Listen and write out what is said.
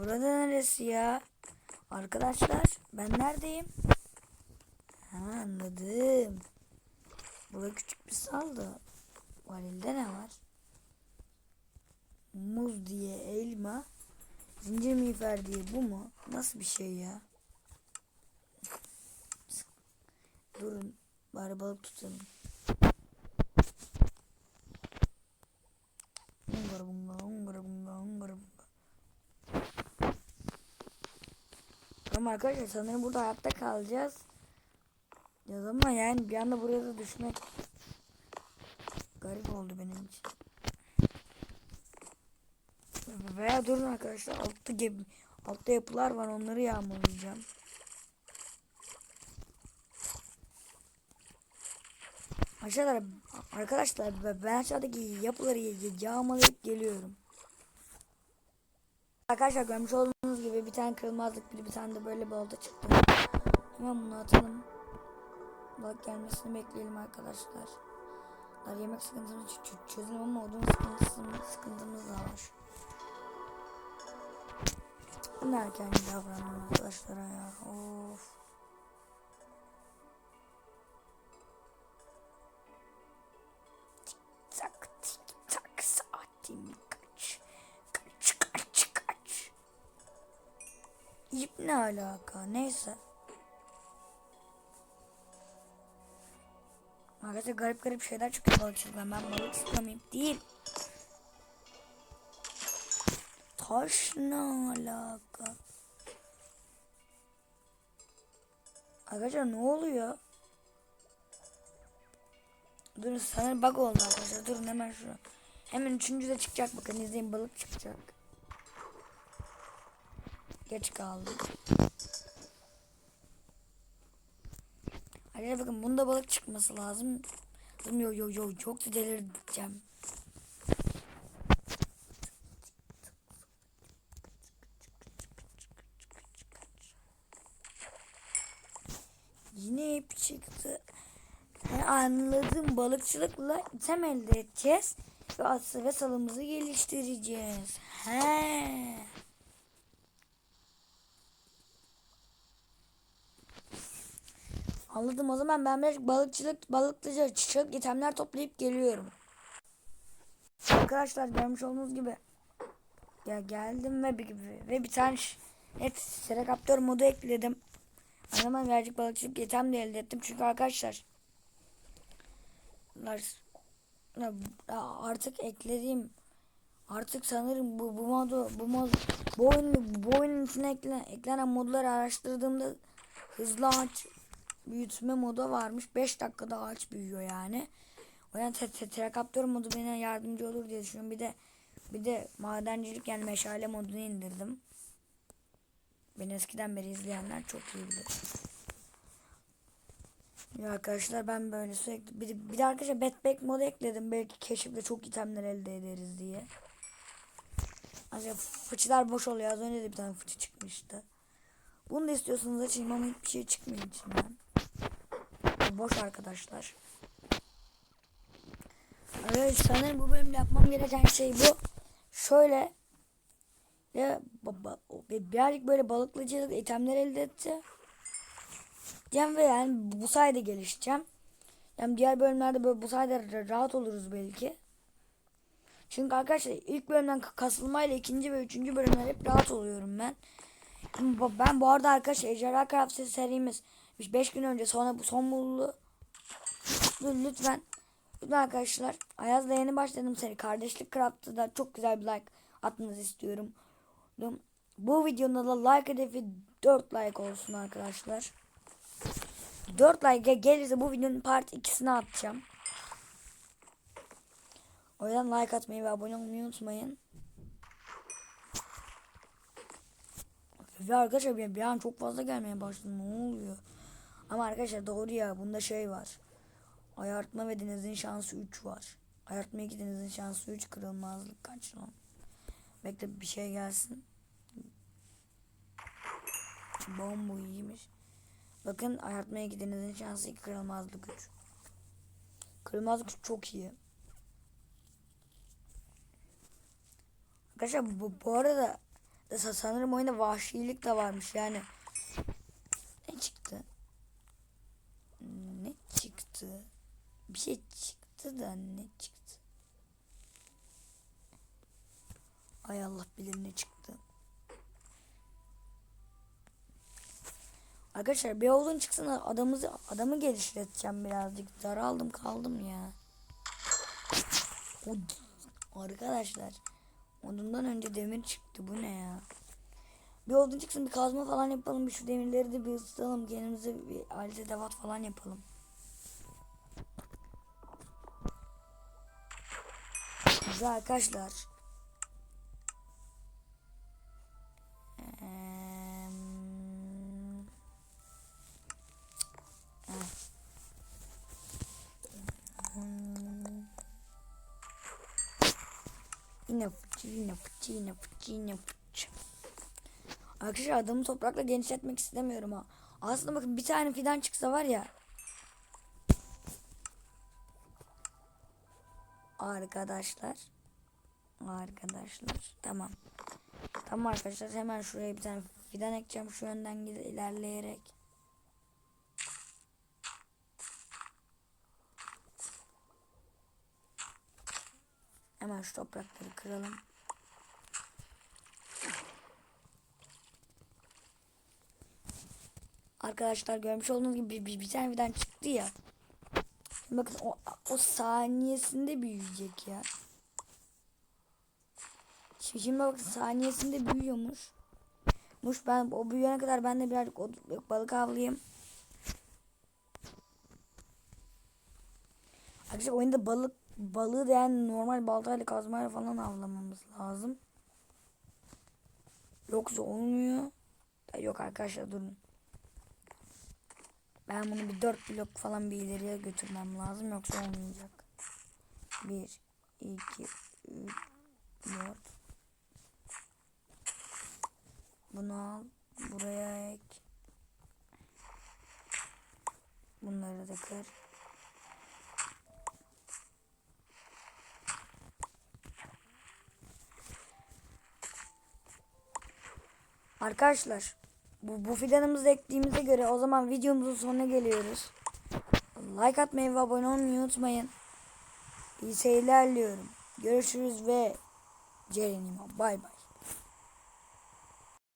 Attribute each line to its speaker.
Speaker 1: Burada neresi ya? Arkadaşlar ben neredeyim? Ha anladım. Burada küçük bir saldı. Valilde ne var? Muz diye elma. Zincir miğfer diye bu mu? Nasıl bir şey ya? Durun. Bari balık tutalım. Ama arkadaşlar sanırım burada hayatta kalacağız. Ya ama yani bir anda buraya da düşmek garip oldu benim için. Veya durun arkadaşlar altta gibi altta yapılar var onları yağmalayacağım. Aşağıda arkadaşlar ben- aşağıdaki yapıları yağmalayıp geliyorum. Arkadaşlar görmüş olduğunuz gibi bir tane kırılmazlık bir, bir tane de böyle bir olta çıktı. Hemen bunu atalım. Bak gelmesini bekleyelim arkadaşlar. Dar yemek sıkıntımız çözüm ama odun sıkıntımız, sıkıntımız da var. Ben erken davrandım arkadaşlara ya. Of. Ne alaka? Neyse. Arkadaşlar garip garip şeyler çıkıyor balıkçılıktan. Ben balık istemeyin değil. Taş ne alaka? Arkadaşlar ne oluyor? Durun sanırım bug oldu arkadaşlar. Durun hemen şunu. Hemen üçüncü de çıkacak bakın izleyin balık çıkacak. Geç kaldım. Arkadaşlar bakın bunda balık çıkması lazım. Yo yo yo çok da delireceğim. Yine ip çıktı. He, anladım. Balıkçılıkla item elde edeceğiz. Ve atsı ve salımızı geliştireceğiz. He. Anladım o zaman ben biraz balıkçılık, balıklıca çiçek itemler toplayıp geliyorum. Arkadaşlar görmüş olduğunuz gibi ya geldim ve bir ve bir tane hep serekaptör modu ekledim. O zaman birazcık balıkçılık item de elde ettim çünkü arkadaşlar artık eklediğim artık sanırım bu bu modu bu mod bu oyun bu oyunun içine eklenen, eklenen modları araştırdığımda hızlı ağaç büyütme modu varmış. 5 dakikada ağaç büyüyor yani. O yüzden te, te, terakaptör modu bana yardımcı olur diye düşünüyorum. Bir de bir de madencilik yani meşale modunu indirdim. Beni eskiden beri izleyenler çok iyi bilir. Ya arkadaşlar ben böyle sürekli bir, bir de arkadaşlar backpack modu ekledim. Belki keşifle çok itemler elde ederiz diye. Ancak fıçılar boş oluyor. Az önce de bir tane fıçı çıkmıştı. Bunu da istiyorsanız açayım ama hiçbir şey çıkmıyor içinden. Boş arkadaşlar. Evet sanırım bu bölümde yapmam gereken şey bu. Şöyle ve birazcık böyle balıklıcılık itemler elde etti. Cem ve yani bu sayede gelişeceğim. Yani diğer bölümlerde böyle bu sayede ra- rahat oluruz belki. Çünkü arkadaşlar ilk bölümden kasılmayla ikinci ve üçüncü bölümler hep rahat oluyorum ben. Ben bu arada arkadaşlar Ejderha Craft serimiz 5 gün önce sonra bu son buldu. Lütfen lütfen arkadaşlar Ayaz'la yeni başladım seri Kardeşlik Craft'ta da çok güzel bir like atmanızı istiyorum. Bu videonun da like hedefi 4 like olsun arkadaşlar. 4 like gelirse bu videonun part 2'sini atacağım. O yüzden like atmayı ve abone olmayı unutmayın. Ve arkadaşlar bir an çok fazla gelmeye başladı. Ne oluyor? Ama arkadaşlar doğru ya. Bunda şey var. Ayartma ve denizin şansı 3 var. Ayartma 2 denizin şansı 3 kırılmazlık kaç lan? Bekle bir şey gelsin. Bomba iyiymiş. Bakın ayartmaya gidenizin şansı 2 kırılmazlık 3. Kırılmazlık üç çok iyi. Arkadaşlar bu, bu arada sa- sanırım oyunda vahşilik de varmış yani. Ne çıktı? Ne çıktı? Bir şey çıktı da ne çıktı? Ay Allah bilir ne çıktı. Arkadaşlar bir oğlun çıksın adamımızı adamı geliştireceğim birazcık. Daraldım kaldım ya. Arkadaşlar ondan önce demir çıktı bu ne ya? Bir odun çıksın bir kazma falan yapalım. Bir şu demirleri de bir ısıtalım. Kendimize bir alet edevat falan yapalım. Güzel arkadaşlar. Heh. Hmm. Yine fıçı, yine fıçı, yine fıçı, yine fıçı. Arkadaşlar adamı toprakla genişletmek istemiyorum ha. Aslında bakın bir tane fidan çıksa var ya. Arkadaşlar. Arkadaşlar. Tamam. Tamam arkadaşlar hemen şuraya bir tane fidan ekeceğim. Şu yönden ilerleyerek. Hemen şu toprakları kıralım. Arkadaşlar görmüş olduğunuz gibi bir, bir, bir tane birden çıktı ya. Bakın o, o saniyesinde büyüyecek ya. Şimdi, şimdi bakın saniyesinde büyüyormuş. Muş ben o büyüyene kadar ben de birazcık o, balık avlayayım. Arkadaşlar oyunda balık balığı da yani normal baltayla kazmayla falan avlamamız lazım. Yoksa olmuyor. Yok arkadaşlar durun. Ben bunu bir 4 blok falan bir ileriye götürmem lazım yoksa olmayacak. 1 2 3 4 Bunu al buraya ek. Bunları da kır. Arkadaşlar bu, bu fidanımızı ektiğimize göre o zaman videomuzun sonuna geliyoruz. Like atmayı ve abone olmayı unutmayın. İyi seyirler diliyorum. Görüşürüz ve Ceren'ime bay bay.